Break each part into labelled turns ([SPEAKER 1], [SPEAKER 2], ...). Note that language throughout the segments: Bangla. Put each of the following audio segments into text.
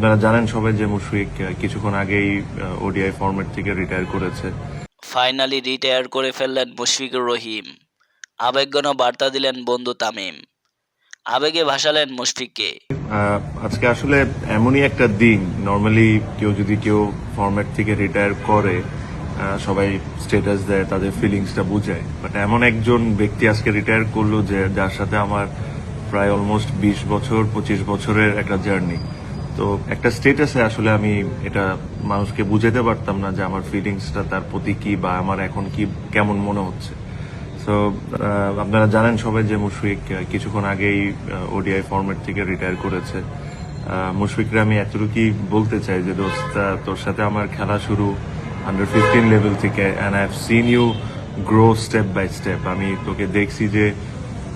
[SPEAKER 1] আপনারা জানেন সবাই যে মুশফিক কিছুক্ষণ আগেই ওডিআই ফরম্যাট থেকে রিটায়ার করেছে।
[SPEAKER 2] ফাইনালি রিটায়ার করে ফেললেন মুশফিকুর রহিম। আবেগঘন বার্তা দিলেন বন্ধু তামিম। আবেগে ভাসালেন মুশফিককে।
[SPEAKER 1] আজকে আসলে এমনই একটা দিন। নর্মালি কেউ যদি কেউ ফরম্যাট থেকে রিটায়ার করে সবাই স্টেটাস দেয় তাদের ফিলিংসটা বুঝায়। বাট এমন একজন ব্যক্তি আজকে রিটায়ার করল যে যার সাথে আমার প্রায় অলমোস্ট বিশ বছর পঁচিশ বছরের একটা জার্নি তো একটা স্টেটাসে আসলে আমি এটা মানুষকে বুঝাতে পারতাম না যে আমার ফিলিংসটা তার প্রতি কি বা আমার এখন কি, কেমন মনে হচ্ছে। সো আপনারা জানেন সবাই যে মুশফিক কিছুক্ষণ আগেই ওডিআই ফরম্যাট থেকে রিটায়ার করেছে। মুশফিকরে আমি এতটুকুই বলতে চাই যে, দোস্ত, তোর সাথে আমার খেলা শুরু আন্ডার ফিফটিন লেভেল থেকে and I have seen you grow step by step আমি তোকে দেখছি যে,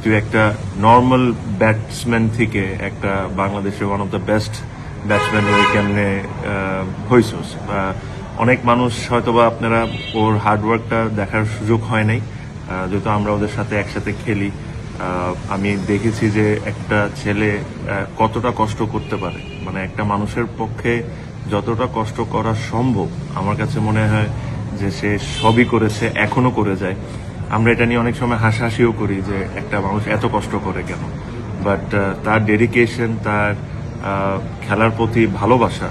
[SPEAKER 1] তুই একটা নর্মাল ব্যাটসম্যান থেকে একটা বাংলাদেশের one of the best batsman হয়ে কেমনে হয়েছিস অনেক মানুষ হয়তোবা আপনারা ওর হার্ডওয়ার্কটা দেখার সুযোগ হয় নাই। যেহেতু আমরা ওদের সাথে একসাথে খেলি আমি দেখেছি যে একটা ছেলে কতটা কষ্ট করতে পারে। মানে একটা মানুষের পক্ষে যতটা কষ্ট করা সম্ভব, আমার কাছে মনে হয় যে সে সবই করেছে, এখনও করে যায়। আমরা এটা নিয়ে অনেক সময় হাসাহাসিও করি যে একটা মানুষ এত কষ্ট করে কেন? বাট তার ডেডিকেশন তার খেলার প্রতি ভালোবাসা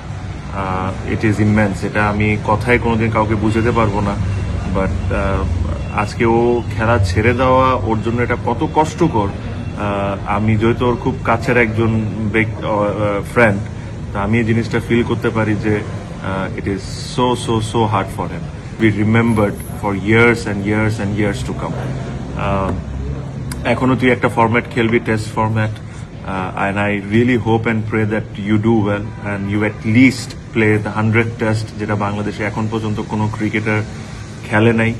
[SPEAKER 1] ইট ইজ ইমেন্স এটা আমি কথায় কোনোদিন কাউকে বুঝাতে পারব না বাট আজকে ও খেলা ছেড়ে দেওয়া ওর জন্য এটা কত কষ্টকর। আমি যেহেতু ওর খুব কাছের একজন ফ্রেন্ড তো আমি এই জিনিসটা ফিল করতে পারি যে it is so so so hard for him be remembered for years and years and years to come এখনও তুই একটা ফরম্যাট খেলবি test format and I really hope and pray that you do well and you at least play the hundred test যেটা বাংলাদেশে এখন পর্যন্ত কোনো ক্রিকেটার খেলে নাই।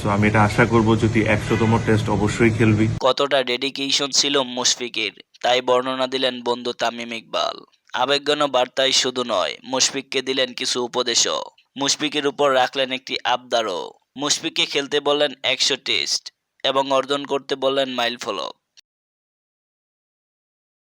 [SPEAKER 1] সো আমি এটা আশা করব যদি একশোতম টেস্ট অবশ্যই খেলবি।
[SPEAKER 2] কতটা ডেডিকেশন ছিল মুশফিকের, তাই বর্ণনা দিলেন বন্ধু তামিম ইকবাল। আবেগঘন বার্তায় শুধু নয়, মুশফিককে দিলেন কিছু উপদেশও। মুশফিকের উপর রাখলেন একটি আবদারও। মুশফিককে খেলতে বললেন একশো টেস্ট এবং অর্জন করতে বললেন মাইল ফলক